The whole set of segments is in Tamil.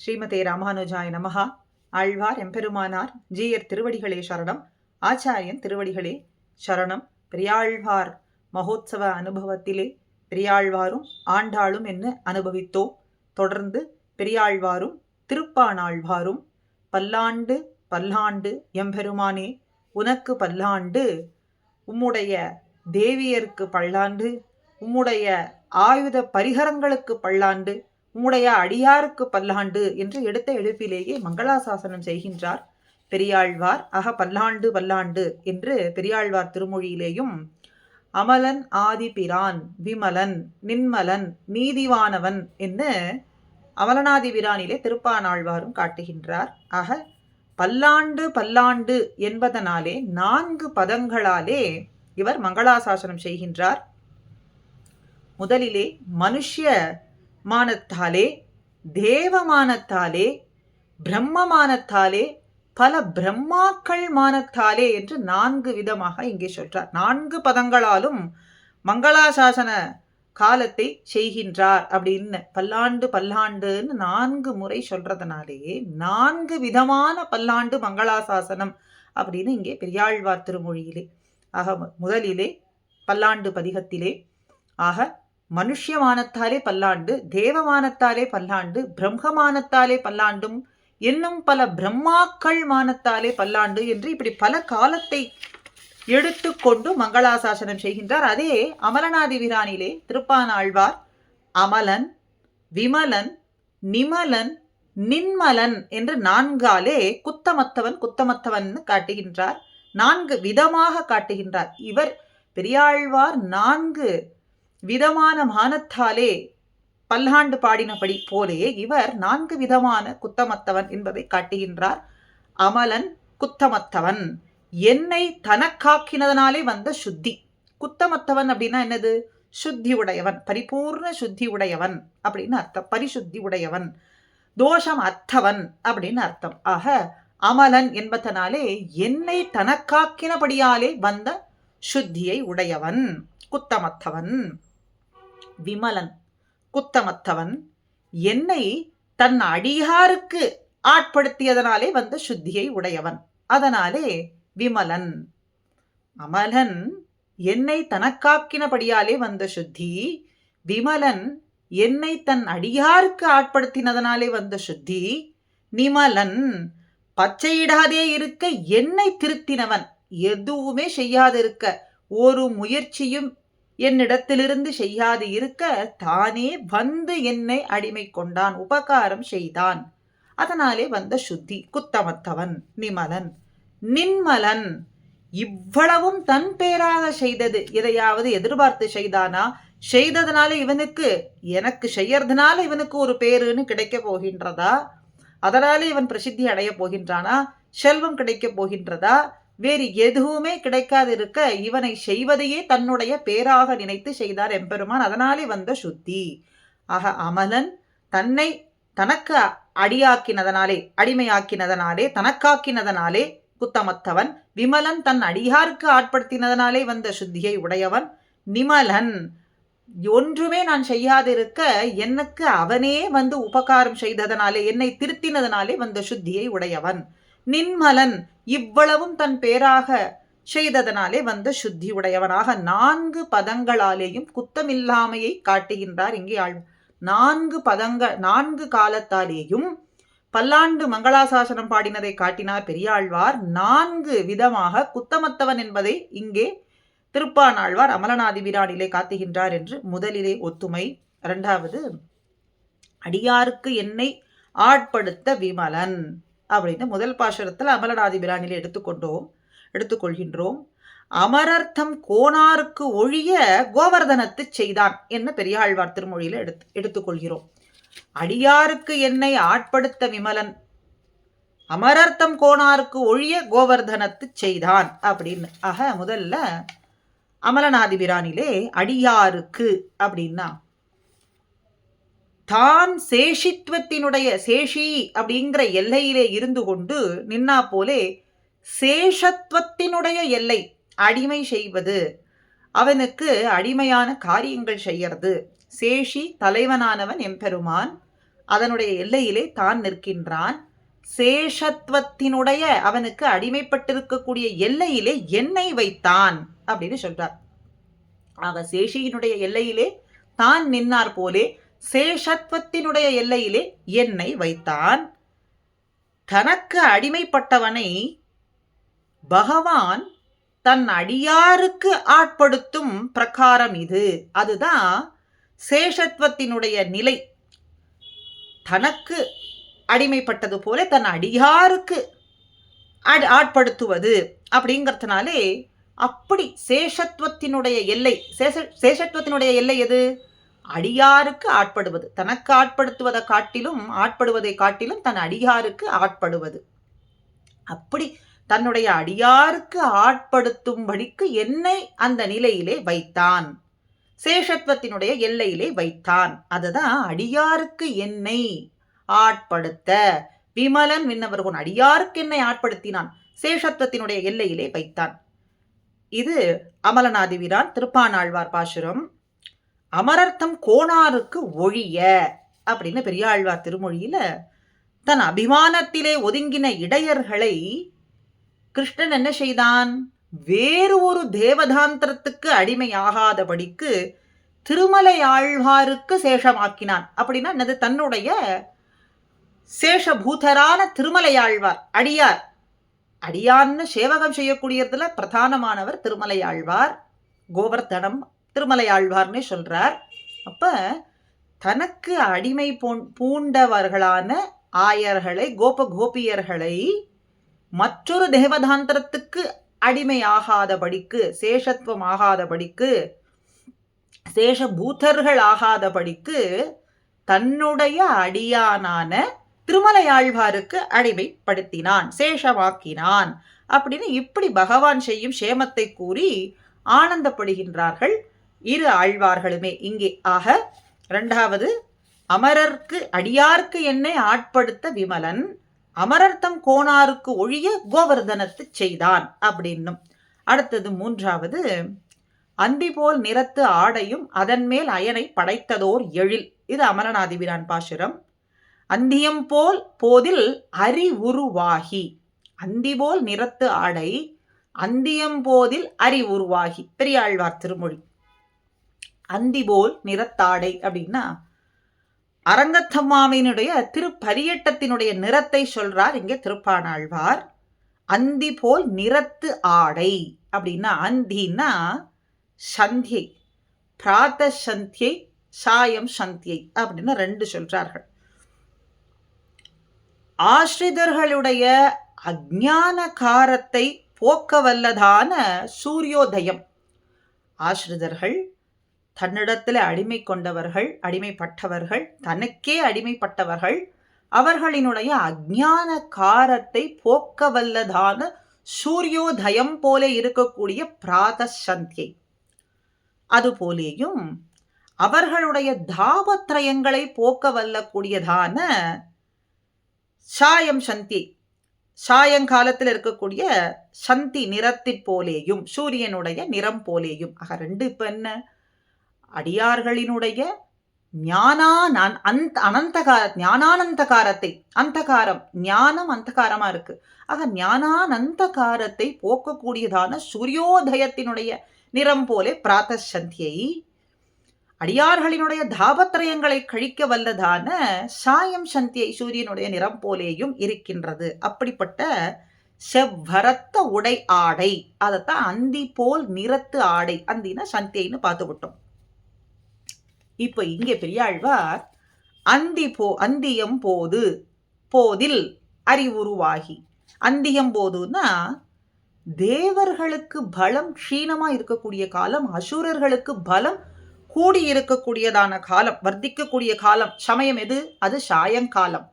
ஸ்ரீமதே ராமானுஜாய நமஹா. ஆழ்வார் எம்பெருமானார் ஜீயர் திருவடிகளே சரணம். ஆச்சாரியன் திருவடிகளே சரணம். பெரியாழ்வார் மகோத்சவ அனுபவத்திலே பெரியாழ்வாரும் ஆண்டாளும் என்று அனுபவித்தோம். தொடர்ந்து பெரியாழ்வாரும் திருப்பானாழ்வாரும் பல்லாண்டு பல்லாண்டு எம்பெருமானே உனக்கு பல்லாண்டு உம்முடைய தேவியருக்கு பல்லாண்டு உம்முடைய ஆயுத பரிகரங்களுக்கு பல்லாண்டு உம்முடைய அடியாருக்கு பல்லாண்டு என்று எடுத்த எழுப்பிலேயே மங்களாசாசனம் செய்கின்றார். பெரியாழ்வார் அக பல்லாண்டு பல்லாண்டு என்று பெரியாழ்வார் திருமொழியிலேயும் அமலன் ஆதிபிரான் விமலன் நின்மலன் நீதிவானவன் என்று அமலனாதி பிரானிலே திருப்பானாழ்வாரும் காட்டுகின்றார். ஆக பல்லாண்டு பல்லாண்டு என்பதனாலே நான்கு பதங்களாலே இவர் மங்களாசாசனம் செய்கின்றார். முதலிலே மனுஷ்ய மானத்தாலே தேவமானத்தாலே பிரம்மமானத்தாலே பல பிரம்மாக்கள் மானத்தாலே என்று நான்கு விதமாக இங்கே சொல்றார். நான்கு பதங்களாலும் மங்களாசாசன காலத்தை செய்கின்றார் அப்படின்னு பல்லாண்டு பல்லாண்டுன்னு நான்கு முறை சொல்றதுனாலே நான்கு விதமான பல்லாண்டு மங்களாசாசனம் அப்படின்னு இங்கே பெரியாழ்வார் திருமொழியிலே. ஆக முதலிலே பல்லாண்டு பதிகத்திலே ஆக மனுஷ்யமானத்தாலே பல்லாண்டு தேவமானத்தாலே பல்லாண்டு பிரம்மமானத்தாலே பல்லாண்டும் இன்னும் பல பிரம்மாக்கள் மானத்தாலே பல்லாண்டு என்று இப்படி பல காலத்தை எடுத்துக்கொண்டு மங்களாசாசனம் செய்கின்றார். அதே அமலநாதி விரானிலே திருப்பானாழ்வார் அமலன் விமலன் நிமலன் நின்மலன் என்று நான்காலே குத்தமத்தவன் குத்தமத்தவன் காட்டுகின்றார். நான்கு விதமாக காட்டுகின்றார். இவர் பெரியாழ்வார் நான்கு விதமான மானத்தாலே பல்லாண்டு பாடினபடி போலே இவர் நான்கு விதமான குத்தமத்தவன் என்பதை காட்டுகின்றார். அமலன் குத்தமத்தவன். என்னை தனக்காக்கினதனாலே வந்த சுத்தி. குத்தமத்தவன் அப்படின்னா என்னது? சுத்தி உடையவன் பரிபூர்ண சுத்தி உடையவன் அப்படின்னு அர்த்தம். பரிசுத்தி உடையவன் தோஷம் அத்தவன் அப்படின்னு அர்த்தம். ஆக அமலன் என்பதனாலே என்னை தனக்காக்கினபடியாலே வந்த சுத்தியை உடையவன். குத்தமத்தவன். விமலன் குத்தமத்தவன் என்னை தன் அடியாருக்கு ஆட்படுத்தியதனாலே வந்த சுத்தியை உடையவன். அதனாலே விமலன். அமலன் என்னை தனக்காக்கினபடியாலே வந்த சுத்தி விமலன் என்னை தன் அடியாருக்கு ஆட்படுத்தினதனாலே வந்த சுத்தி நிமலன் பச்சையிடாதே இருக்க என்னை திருத்தினவன். எதுவுமே செய்யாதிருக்க ஒரு முயற்சியும் என்னிடத்திலிருந்து செய்யாது இருக்க தானே வந்து என்னை அடிமை கொண்டான் உபகாரம் செய்தான். அதனாலே வந்த சுத்தி குத்தமத்தவன் நிமலன். நின்மலன் இவ்வளவும் தன் பேராக செய்தது எதையாவது எதிர்பார்த்து செய்தானா? செய்ததுனால இவனுக்கு எனக்கு செய்யறதுனால இவனுக்கு ஒரு பேருன்னு கிடைக்க போகின்றதா? அதனால இவன் பிரசித்தி அடைய போகின்றானா? செல்வம் கிடைக்க போகின்றதா? வேறு எதுவுமே கிடைக்காது இருக்க இவனை செய்வதையே தன்னுடைய பேராக நினைத்து செய்தார் எம்பெருமான். அதனாலே வந்த சுத்தி. ஆக அமலன் தன்னை தனக்கு அடியாக்கினதனாலே அடிமையாக்கினதனாலே தனக்காக்கினதனாலே குத்தமத்தவன் விமலன் தன் அடியாருக்கு ஆட்படுத்தினதனாலே வந்த சுத்தியை உடையவன் நிமலன். ஒன்றுமே நான் செய்யாதிருக்க எனக்கு அவனே வந்து உபகாரம் செய்ததனாலே என்னை திருத்தினதனாலே வந்த சுத்தியை உடையவன். நின்மலன் இவ்வளவும் தன் பேராக செய்ததனாலே வந்த சுத்தி உடையவனாக. நான்கு பதங்களாலேயும் குத்தமில்லாமையை காட்டுகின்றார் இங்கே ஆள் நான்கு பதங்க நான்கு காலத்தாலேயும் பல்லாண்டு மங்களாசாசனம் பாடினதை காட்டினார் பெரியாழ்வார். நான்கு விதமாக குத்தமத்தவன் என்பதை இங்கே திருப்பானாழ்வார் அமலநாதி விரானிலே காத்துகின்றார் என்று முதலிலே ஒத்துமை. இரண்டாவது அடியாருக்கு என்னை ஆட்படுத்த விமலன். அப்படின்னு முதல் பாசுரத்தில் அமலநாதி பிரானிலே எடுத்துக்கொண்டோம் எடுத்துக்கொள்கின்றோம். அமரர்த்தம் கோனாருக்கு ஒழிய கோவர்தனத்து செய்தான் என்ன பெரியாழ்வார் திருமொழியில் எடுத்து எடுத்துக்கொள்கிறோம். அடியாருக்கு என்னை ஆட்படுத்த விமலன். அமரர்த்தம் கோனாருக்கு ஒழிய கோவர்தனத்து செய்தான் அப்படின்னு. ஆக முதல்ல அமலநாதி பிரானிலே அடியாருக்கு அப்படின்னா தான் சேஷித்துவத்தினுடைய சேஷி அப்படிங்கிற எல்லையிலே இருந்து கொண்டு நின்னா போலே சேஷத்துவத்தினுடைய எல்லை அடிமை செய்வது. அவனுக்கு அடிமையான காரியங்கள் செய்யறது. சேஷி தலைவனானவன் எம்பெருமான். அதனுடைய எல்லையிலே தான் நிற்கின்றான். சேஷத்துவத்தினுடைய அவனுக்கு அடிமைப்பட்டிருக்கக்கூடிய எல்லையிலே என்னை வைத்தான் அப்படின்னு சொல்றார். ஆக சேஷியினுடைய எல்லையிலே தான் நின்னார் போலே சேஷத்துவத்தினுடைய எல்லையிலே என்னை வைத்தான். தனக்கு அடிமைப்பட்டவனை பகவான் தன் அடியாருக்கு ஆட்படுத்தும் பிரகாரம் இது. அதுதான் சேஷத்துவத்தினுடைய நிலை. தனக்கு அடிமைப்பட்டது போல தன் அடியாருக்கு ஆட்படுத்துவது அப்படிங்கிறதுனாலே அப்படி சேஷத்துவத்தினுடைய எல்லை சேஷ சேஷத்துவத்தினுடைய எல்லை எது? அடியாருக்கு ஆட்படுவது. தனக்கு ஆட்படுத்துவதை காட்டிலும் ஆட்படுவதை காட்டிலும் தன் அடியாருக்கு ஆட்படுவது. அப்படி தன்னுடைய அடியாருக்கு ஆட்படுத்தும்படிக்கு என்னை அந்த நிலையிலே வைத்தான். சேஷத்துவத்தினுடைய எல்லையிலே வைத்தான். அதுதான் அடியாருக்கு என்னை ஆட்படுத்த. விமலன் விண்ணவர்கோன் அடியாருக்கு என்னை ஆட்படுத்தினான். சேஷத்துவத்தினுடைய எல்லையிலே வைத்தான். இது அமலநாதிவிரான் திருப்பானாழ்வார் பாசுரம். அமரர்த்தம் கோணாருக்கு ஒழிய அப்படின்னு பெரியாழ்வார் திருமொழியில தன் அபிமானத்திலே ஒதுங்கின இடையர்களை கிருஷ்ணன் என்ன செய்தான்? வேறு ஒரு தேவதாந்திரத்துக்கு அடிமையாகாதபடிக்கு திருமலை ஆழ்வாருக்கு சேஷமாக்கினான். அப்படின்னா என்னது? தன்னுடைய சேஷபூதரான திருமலையாழ்வார் அடியார். அடியான்னு சேவகம் செய்யக்கூடியதுல பிரதானமானவர் திருமலையாழ்வார் திருமலை ஆழ்வார்னே சொல்றார். அப்ப தனக்கு அடிமை பூண்டவர்களான ஆயர்களை கோப கோபியர்களை மற்றொரு தேவதாந்திரத்துக்கு அடிமையாகாதபடிக்கு சேஷத்துவம் ஆகாதபடிக்கு சேஷபூத்தர்கள் ஆகாதபடிக்கு தன்னுடைய அடியானான திருமலையாழ்வாருக்கு அடிமைப்படுத்தினான் சேஷமாக்கினான் அப்படின்னு இப்படி பகவான் செய்யும் சேமத்தை கூறி ஆனந்தப்படுகின்றார்கள். இரு ஆழ்வார்களுமே. இங்கே ஆக இரண்டாவது அமரர்க்கு அடியார்க்கு என்னை ஆட்படுத்த விமலன் அமரர்த்தம் கோணாருக்கு ஒழிய கோவர்தனத்து செய்தான் அப்படின்னும். அடுத்தது மூன்றாவது அந்தி போல் நிறத்து ஆடையும் அதன் மேல் அயனை படைத்ததோர் எழில். இது அமரநாதிபிரான் பாசுரம். அந்தியம் போல் போதில் அறிவுருவாகி அந்தி போல் நிறத்து ஆடை அந்தியம் போதில் அறிவுருவாகி பெரியாழ்வார் திருமொழி. அந்தி போல் நிறத்தாடை அப்படின்னா அரங்கத்தம்மாவினுடைய திருப்பரியட்டத்தினுடைய நிறத்தை சொல்றார் இங்கே திருப்பானாழ்வார். அந்தி போல் நிறத்து ஆடை அப்படின்னா அந்தின்னா சந்தியை பிராத்த சந்தியை சாயம் சந்தியை அப்படின்னு ரெண்டு சொல்றார்கள். ஆஸ்ரிதர்களுடைய அஜான காரத்தை போக்க வல்லதான சூரியோதயம். ஆஸ்ரிதர்கள் தன்னிடத்தில் அடிமை கொண்டவர்கள் அடிமைப்பட்டவர்கள் தனக்கே அடிமைப்பட்டவர்கள் அவர்களினுடைய அஜான காரத்தை போக்க வல்லதான சூரியோதயம் போல இருக்கக்கூடிய பிராத சந்தியை அதுபோலேயும் அவர்களுடைய தாபத்ரயங்களை போக்க வல்லக்கூடியதான சாயம் சந்தி சாயங்காலத்தில் இருக்கக்கூடிய சந்தி நிறத்திற் போலேயும் சூரியனுடைய நிறம் போலேயும். ஆக ரெண்டு இப்போ என்ன? அடியார்களினுடைய ஞானா நான் அந்த அனந்தகார ஞானானந்தகாரத்தை அந்தகாரம் ஞானம் அந்தகாரமா இருக்கு. ஆக ஞானானந்தகாரத்தை போக்கக்கூடியதான சூரியோதயத்தினுடைய நிறம் போலே பிராத்தசந்தியை அடியார்களினுடைய தாபத்திரயங்களை கழிக்க வல்லதான சாயம் சந்தியை சூரியனுடைய நிறம் போலேயும் இருக்கின்றது. அப்படிப்பட்ட செவ்வரத்த உடை ஆடை அதைத்தான் அந்தி போல் நிறத்து ஆடை அந்தினா சந்தியைன்னு பார்த்து விட்டோம். இப்போ இங்கே பெரியாழ்வார் அந்தி போ அந்தியம் போது போதில் அறிவுருவாகி. அந்தியம் போதுன்னா தேவர்களுக்கு பலம் க்ஷீணமா இருக்கக்கூடிய காலம் அசுரர்களுக்கு பலம் கூடி இருக்கக்கூடியதான காலம் வர்த்திக்கக்கூடிய காலம் சமயம் எது? அது சாயங்காலம்.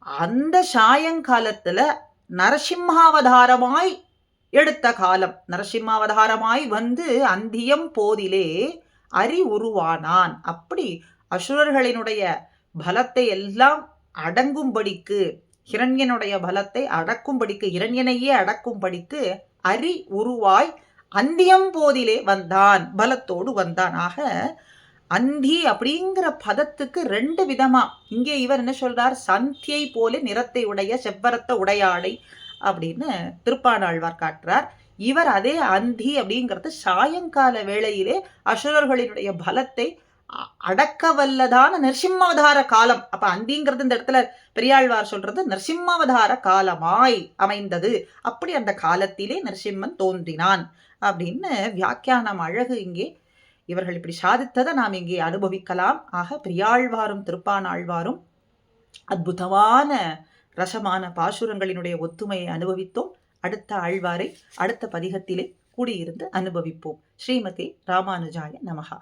அந்த சாயங்காலத்துல நரசிம்மாவதாரமாய் எடுத்த காலம். நரசிம்மாவதாரமாய் வந்து அந்தியம் போதிலே அறி உருவானான் அப்படி அசுரர்களினுடைய பலத்தை எல்லாம் அடங்கும்படிக்கு ஹிரண்யனுடைய பலத்தை அடக்கும்படிக்கு இரண்யனையே அடக்கும்படிக்கு அரி உருவாய் அந்தியம் போதிலே வந்தான் பலத்தோடு வந்தான். ஆக அந்தி அப்படிங்கிற பதத்துக்கு ரெண்டு விதமா இங்கே இவர் என்ன சொல்றார்? சந்தியை போல நிறத்தை உடைய செவ்வரத்த உடையாடை அப்படின்னு திருப்பானாழ்வார் காட்டுறார். இவர் அதே அந்தி அப்படிங்கிறது சாயங்கால வேளையிலே அசுரர்களினுடைய பலத்தை அ- நரசிம்மாவதார காலம். அப்ப அந்திங்கிறது இந்த இடத்துல பெரியாழ்வார் சொல்றது நரசிம்மாவதார காலமாய் அமைந்தது. அப்படி அந்த காலத்திலே நரசிம்மன் தோன்றினான் அப்படின்னு வியாக்கியானம் அழகு இங்கே. இவர்கள் இப்படி சாதித்ததை நாம் இங்கே அனுபவிக்கலாம். ஆக பிரியாழ்வாரும் திருப்பானாழ்வாரும் அற்புதமான ரசமான பாசுரங்களினுடைய ஒத்துமையை அனுபவித்தோம். அடுத்த ஆழ்வாரை அடுத்த பதிகத்திலே கூடியிருந்து அனுபவிப்போம். ஸ்ரீமதி ராமானுஜாய நமகா